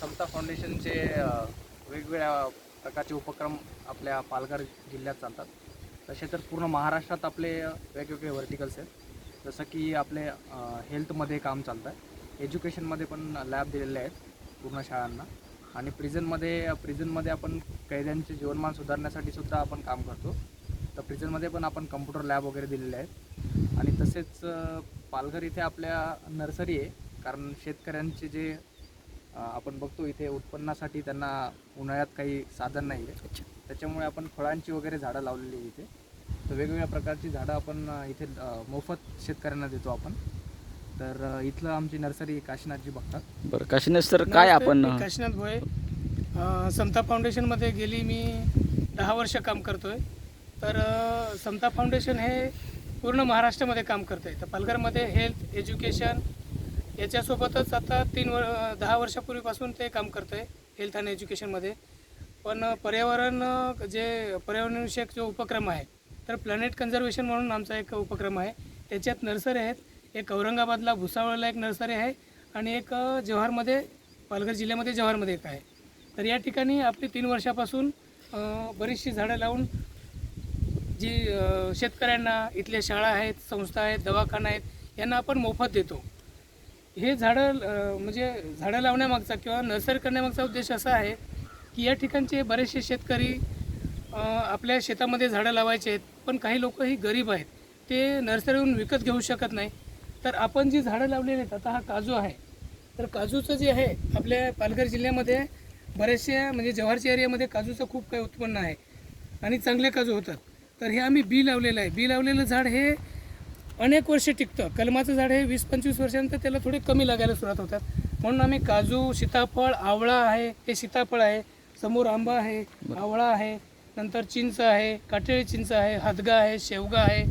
समता फाउंडेशनचे वेगवेगळ्या प्रकारचे उपक्रम आपल्या पालघर जिल्ह्यात चालतात. तसे तर पूर्ण महाराष्ट्रात आपले वेगवेगळे व्हर्टिकल्स आहेत. जसं की आपले हेल्थमध्ये काम चालतं आहे एज्युकेशनमध्ये पण लॅब दिलेले आहेत पूर्ण शाळांना. आणि प्रिझनमध्ये प्रिझनमध्ये आपण कैद्यांचे जीवनमान सुधारण्यासाठी सुद्धा आपण काम करतो. तर प्रिझनमध्ये पण आपण कम्प्युटर लॅब वगैरे दिलेले आहेत. आणि तसेच पालघर इथे आपल्या नर्सरी आहे. कारण शेतकऱ्यांचे जे आपण बघतो इथे उत्पन्नासाठी त्यांना उन्हाळ्यात काही साधन नाही आहे त्याच्यामुळे आपण फळांची वगैरे झाडं लावलेली आहे इथे. तर वेगवेगळ्या प्रकारची झाडं आपण इथे मोफत शेतकऱ्यांना देतो आपण. तर इथलं आमची नर्सरी काशीनाथजी बघतात. बरं काशीनाथ सर काय आपण काशीनाथ भोये. समता फाउंडेशनमध्ये गेली मी दहा वर्ष काम करतो आहे तर समता फाउंडेशन हे पूर्ण महाराष्ट्रामध्ये काम करतं आहे तर पालघरमध्ये हेल्थ एज्युकेशन याच्यासोबतच आता तीन वर दहा वर्षापूर्वीपासून ते काम करतं आहे हेल्थ आणि एज्युकेशनमध्ये पण पर्यावरण जे पर्यावरणविषयक जो उपक्रम आहे तर प्लॅनेट कन्झर्वेशन म्हणून आमचा एक उपक्रम आहे. त्याच्यात नर्सरी आहेत एक औरंगाबादला भुसावळला एक नर्सरी आहे आणि एक जव्हारमध्ये पालघर जिल्ह्यामध्ये जव्हारमध्ये एक आहे. तर या ठिकाणी आपली तीन वर्षापासून बरीचशी झाडं लावून जी शेतकऱ्यांना इथल्या शाळा आहेत संस्था आहेत दवाखाना आहेत यांना आपण मोफत देतो. हे झाडं म्हणजे झाडं लावण्यामागचा किंवा नर्सरी करण्यामागचा उद्देश असा आहे की या ठिकाणचे बरेचसे शेतकरी आपल्या शेतामध्ये झाडं लावायचे आहेत पण काही लोक ही गरीब आहेत. ते नर्सरीहून विकत घेऊ शकत नाही. तर आपण जी झाडं लावलेली आहेत आता हा काजू आहे. तर काजूचं जे आहे आपल्या पालघर जिल्ह्यामध्ये बरेचसे म्हणजे जव्हारच्या एरियामध्ये काजूचं खूप काही उत्पन्न आहे. आणि चांगले काजू होतात. तर हे आम्ही बी लावलेलं आहे. बी लावलेलं झाड हे अनेक वर्ष टिकतं. कलमाचं झाड हे वीस पंचवीस वर्षानंतर त्याला थोडे कमी लागायला सुरुवात होतात. म्हणून आम्ही काजू सीताफळ आवळा आहे हे सीताफळ आहे समोर आंबा आहे आवळा आहे नंतर चिंच आहे काटेळी चिंच आहे हादगा आहे शेवगा आहे.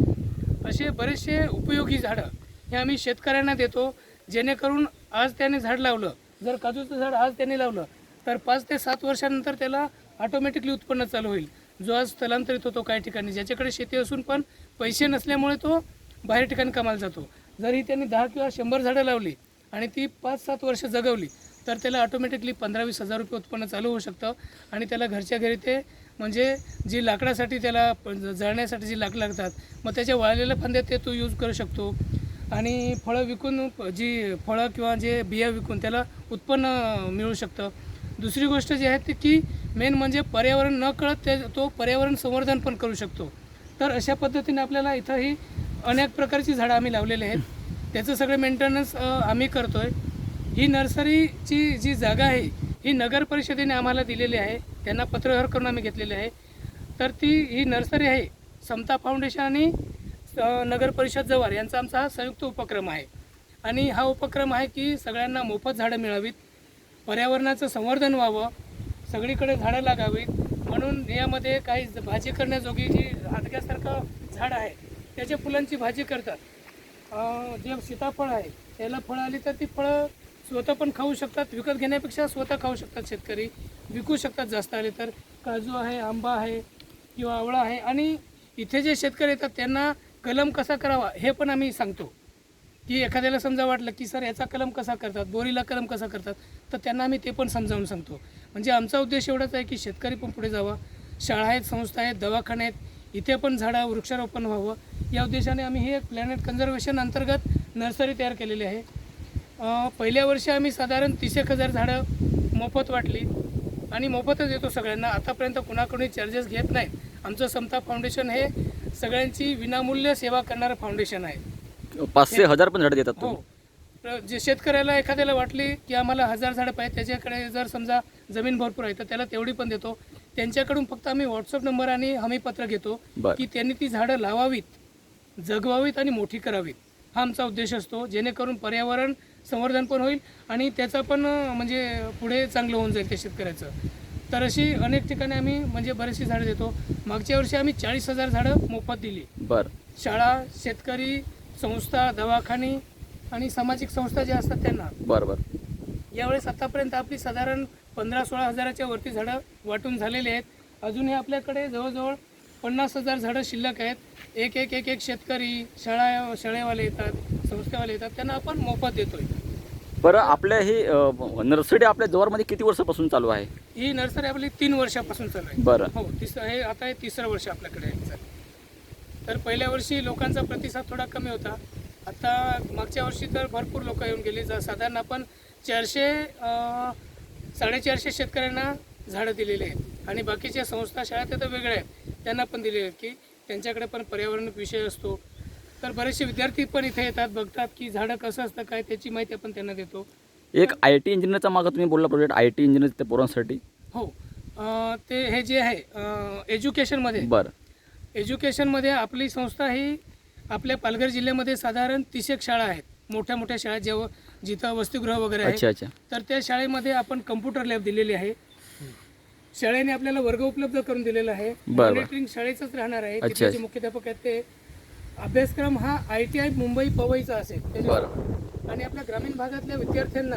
असे बरेचसे उपयोगी झाडं हे आम्ही शेतकऱ्यांना देतो जेणेकरून आज त्याने झाड लावलं. जर काजूचं झाड आज त्याने लावलं तर पाच ते सात वर्षानंतर त्याला ऑटोमॅटिकली उत्पन्न चालू होईल. जो आज स्थलांतरित होतो काही ठिकाणी ज्याच्याकडे शेती असून पण पैसे नसल्यामुळे तो बाहेर ठिकाणी कामाला जातो. जर ही त्यांनी दहा किंवा शंभर झाडं लावली आणि ती पाच सात वर्ष जगवली तर त्याला ऑटोमॅटिकली पंधरा वीस हजार रुपये उत्पन्न चालू होऊ शकतं. आणि त्याला घरच्या घरी ते म्हणजे जी लाकडासाठी त्याला जळण्यासाठी जी लाकडं लागतात मग त्याच्या वाळलेल्या फांद्या ते तो यूज करू शकतो. आणि फळं विकून जी फळं किंवा जे बिया विकून त्याला उत्पन्न मिळू शकतं. दुसरी गोष्ट जी आहे ती की मेन म्हणजे पर्यावरण न कळत ते तो पर्यावरण संवर्धन पण करू शकतो. तर अशा पद्धतीने आपल्याला इथं ही अनेक प्रकारची झाडं आम्ही लावलेली आहेत. त्याचं सगळं मेंटेनन्स आम्ही करतो आहे ही नर्सरीची जी जागा आहे ही नगर परिषदेने आम्हाला दिलेली आहे. त्यांना पत्रव्यवहार करून आम्ही घेतलेली आहे. तर ती ही नर्सरी आहे समता फाउंडेशन आणि नगर परिषद जवळ. यांचा आमचा हा संयुक्त उपक्रम आहे. आणि हा उपक्रम आहे की सगळ्यांना मोफत झाडं मिळावीत पर्यावरणाचं संवर्धन व्हावं सगळीकडे झाडं लागावीत. म्हणून यामध्ये काही भाजी करण्याजोगी जी हादग्यासारखं झाड आहे त्याच्या फुलांची भाजी करतात. जे सीताफळ आहे त्याला फळं आली तर ती फळं स्वतः पण खाऊ शकतात. विकत घेण्यापेक्षा स्वतः खाऊ शकतात शेतकरी. विकू शकतात जास्त आले तर. काजू आहे आंबा आहे किंवा आवळा आहे. आणि इथे जे शेतकरी येतात त्यांना कलम कसा करावा हे पण आम्ही सांगतो. की एखाद्याला समजा वाटलं की सर याचा कलम कसा करतात? बोरीला कलम कसा करतात? तर त्यांना आम्ही ते पण समजावून सांगतो. म्हणजे आमचा उद्देश एवढाच आहे की शेतकरी पण पुढे जावा. शाळा आहेत संस्था आहेत दवाखाने आहेत. इथे पण झाडं वृक्षारोपण व्हावं. या उद्देशाने आम्ही हे प्लॅनेट कन्झर्वेशन अंतर्गत नर्सरी तयार केलेली आहे. पहिल्या वर्षी आम्ही साधारण तीस एक हजार झाडं मोफत वाटली आणि मोफतच देतो सगळ्यांना. आतापर्यंत कुणाकडून चार्जेस घेत नाहीत. आमचं समता फाउंडेशन हे सगळ्यांची विनामूल्य सेवा करणारं फाउंडेशन आहे. पाचशे हजार पण झाडं देतात हो. जे शेतकऱ्याला एखाद्याला वाटली की आम्हाला हजार झाडं पाहिजे त्याच्याकडे जर समजा जमीन भरपूर आहे तर त्याला तेवढी पण देतो. त्यांच्याकडून फक्त आम्ही व्हॉट्सअप नंबर आणि हमीपत्र घेतो. की त्यांनी ती झाडं लावावीत. जगवावीत आणि मोठी करावीत. हा आमचा उद्देश असतो. जेणेकरून पर्यावरण संवर्धन पण होईल आणि त्याचं पण म्हणजे पुढे चांगलं होऊन जाईल त्या शेतकऱ्याचं. तर अशी अनेक ठिकाणी आम्ही म्हणजे बरीचशी झाडं देतो. मागच्या वर्षी आम्ही चाळीस हजार झाडं मोफत दिली. बरं. शाळा शेतकरी संस्था दवाखाने आणि सामाजिक संस्था ज्या असतात त्यांना. बरं बरं. यावेळेस आतापर्यंत आपली साधारण पंधरा सोळा हजाराच्या वरती झाडं वाटून झालेली आहेत. अजूनही आपल्याकडे जवळजवळ पन्नास हजार झाडं शिल्लक आहेत. एक एक एक एक शेतकरी शाळा शाळेवाले येतात संस्थेवाले येतात त्यांना आपण मोफत देतोय. बरं आपल्या ही नर्सरी आपल्या जवळमध्ये किती वर्षापासून चालू आहे? ही नर्सरी आपली तीन वर्षापासून चालू आहे. बरं. हो तिस हे आता हे तिसरं वर्ष आपल्याकडे आहे. सर तर पहिल्या वर्षी लोकांचा प्रतिसाद थोडा कमी होता. आता मागच्या वर्षी तर भरपूर लोक येऊन गेली. जा साधारण आपण चारशे अं, साडेचारशे शेतकऱ्यांना झाडं दिलेली आहेत. आणि बाकीच्या संस्था शाळा त्या तर वेगळ्या आहेत. त्यांना पण दिलेले आहेत की त्यांच्याकडे पण पर्यावरण विषय असतो. तर बरेचसे विद्यार्थी पण इथे येतात बघतात की झाडं कसं असतं काय त्याची माहिती आपण त्यांना देतो. एक आय टी इंजिनियरचा मागं तुम्ही बोलला प्रोजेक्ट आय टी इंजिनियर त्या पोरांसाठी. हो. अं, ते हे जे आहे एज्युकेशनमध्ये बरं. एज्युकेशनमध्ये आपली संस्था ही आपल्या पालघर जिल्ह्यामध्ये साधारण तीस एक शाळा आहेत. मोठ्या मोठ्या शाळा जेव्हा जिथं वसतिगृह वगैरे अच्छा आहे. अच्छा तर त्या शाळेमध्ये आपण कम्प्युटर लॅब दिलेली आहे. शाळेने आपल्याला वर्ग उपलब्ध करून दिलेला आहे. मॉनिटरिंग शाळेचंच राहणार आहे. अच्छा. मुख्याध्यापक आहेत ते अभ्यासक्रम हा आय टी आय मुंबई पवईचा असेल. आणि आपल्या ग्रामीण भागातल्या विद्यार्थ्यांना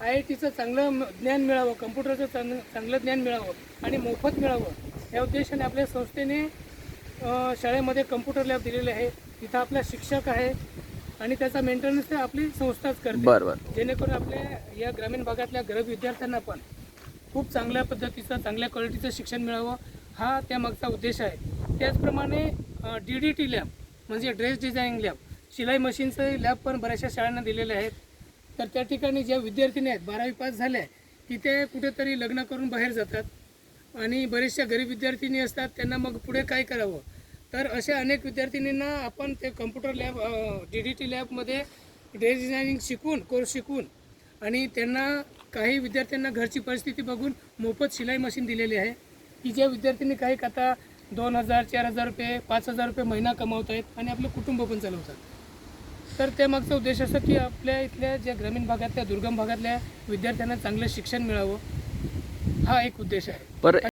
आय आय टीचं चांगलं ज्ञान मिळावं कम्प्युटरचं चांगलं चांगलं ज्ञान मिळावं आणि मोफत मिळावं या उद्देशाने आपल्या संस्थेने शाळेमध्ये कम्प्युटर लॅब दिलेले आहे. तिथं आपला शिक्षक आहे आणि त्याचा मेंटेनन्स आपली संस्थाच करते. जेणेकरून आपल्या या ग्रामीण भागातल्या गरज विद्यार्थ्यांना पण खूप चांगल्या पद्धतीचं चांगल्या क्वालिटीचं शिक्षण मिळावं हा त्यामागचा उद्देश आहे. त्याचप्रमाणे डी डी टी लॅब म्हणजे ड्रेस डिझायनिंग लॅब शिलाई मशीनचं लॅब पण बऱ्याचशा शाळांना दिलेले आहेत. तर त्या ठिकाणी ज्या विद्यार्थिनी आहेत बारावी पास झाल्या तिथे कुठेतरी लग्न करून बाहेर जातात. आणि बरेचशा गरीब विद्यार्थिनी असतात त्यांना मग पुढे काय करावं? तर अशा अनेक विद्यार्थिनींना आपण ते computer lab D D T लॅबमध्ये ड्रेस डिझायनिंग शिकून कोर्स शिकून आणि त्यांना काही विद्यार्थ्यांना घरची परिस्थिती बघून मोफत शिलाई मशीन दिलेली आहे. की ज्या विद्यार्थ्यांनी काही आता दोन हजार चार हजार रुपये पाच हजार रुपये महिना कमावत आहेत आणि आपलं कुटुंब पण चालवतात. तर त्यामागचा उद्देश असा की आपल्या इथल्या ज्या ग्रामीण भागातल्या दुर्गम भागातल्या विद्यार्थ्यांना चांगलं शिक्षण मिळावं. हा एक उद्देश आहे. बरं.